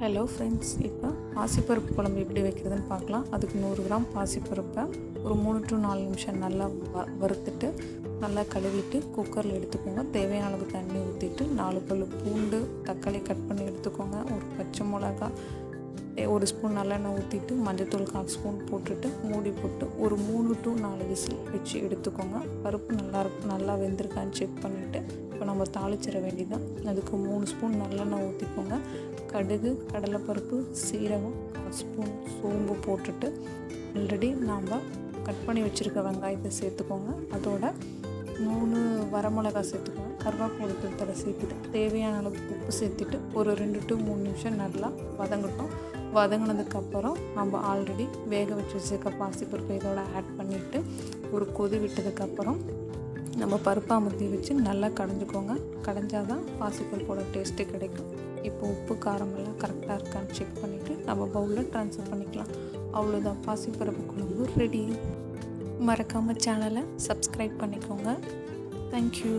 Hello friends இப்போ பாசிப்பருப்பு குழம்பு எப்படி வைக்கிறதுன்னு பார்க்கலாம். அதுக்கு நூறு கிராம் பாசிப்பருப்பை ஒரு மூணு டு நாலு நிமிஷம் நல்லா வ வறுத்துட்டு நல்லா கழுவிட்டு குக்கரில் எடுத்துக்கோங்க. தேவையான அளவு தண்ணி ஊற்றிட்டு நாலு பல் பூண்டு தக்காளி கட் பண்ணி எடுத்துக்கோங்க. ஒரு பச்சை மிளகா ஒரு ஸ்பூன் நல்லெண்ணெய் ஊற்றிட்டு மஞ்சத்தூள் கால் ஸ்பூன் போட்டுட்டு மூடி போட்டு ஒரு மூணு டு நாலு விசில் வச்சு எடுத்துக்கோங்க. பருப்பு நல்லா இருக்கும் நல்லா வெந்திருக்கான்னு செக் பண்ணிவிட்டு இப்போ நம்ம தாளிச்சிட வேண்டியதான் அதுக்கு மூணு ஸ்பூன் நல்லெண்ணெய் ஊற்றிக்கோங்க கடுகு கடலைப்பருப்பு சீரகம் ஸ்பூன் சோம்பு போட்டுட்டு ஆல்ரெடி நாம் கட் பண்ணி வச்சுருக்க வெங்காயத்தை சேர்த்துக்கோங்க. அதோட மூணு வரமிளகா சேர்த்துக்கோங்க. கருவேப்பிலை தலை சேர்த்துட்டு தேவையான அளவு உப்பு சேர்த்துட்டு ஒரு ரெண்டு டு மூணு நிமிஷம் நல்லா வதங்கட்டும். வதங்கினதுக்கப்புறம் நம்ம ஆல்ரெடி வேக வச்சு வச்சுருக்க பாசிப்பருப்பு இதோட ஆட் பண்ணிவிட்டு ஒரு கொதி விட்டதுக்கப்புறம் நம்ம பருப்பு அமுத்தி வச்சு நல்லா கடைஞ்சிக்கோங்க. கடைஞ்சால் தான் பாசிப்பருப்போட டேஸ்ட்டு கிடைக்கும். இப்போ உப்பு காரமெல்லாம் கரெக்டாக இருக்கான்னு செக் பண்ணிவிட்டு நம்ம பவுலில் ட்ரான்ஸ்ஃபர் பண்ணிக்கலாம். அவ்வளோதான் பாசிப்பருப்பு குழம்பு ரெடி மறக்காமல் சேனலை சப்ஸ்கிரைப் பண்ணிக்கோங்க. தேங்க்யூ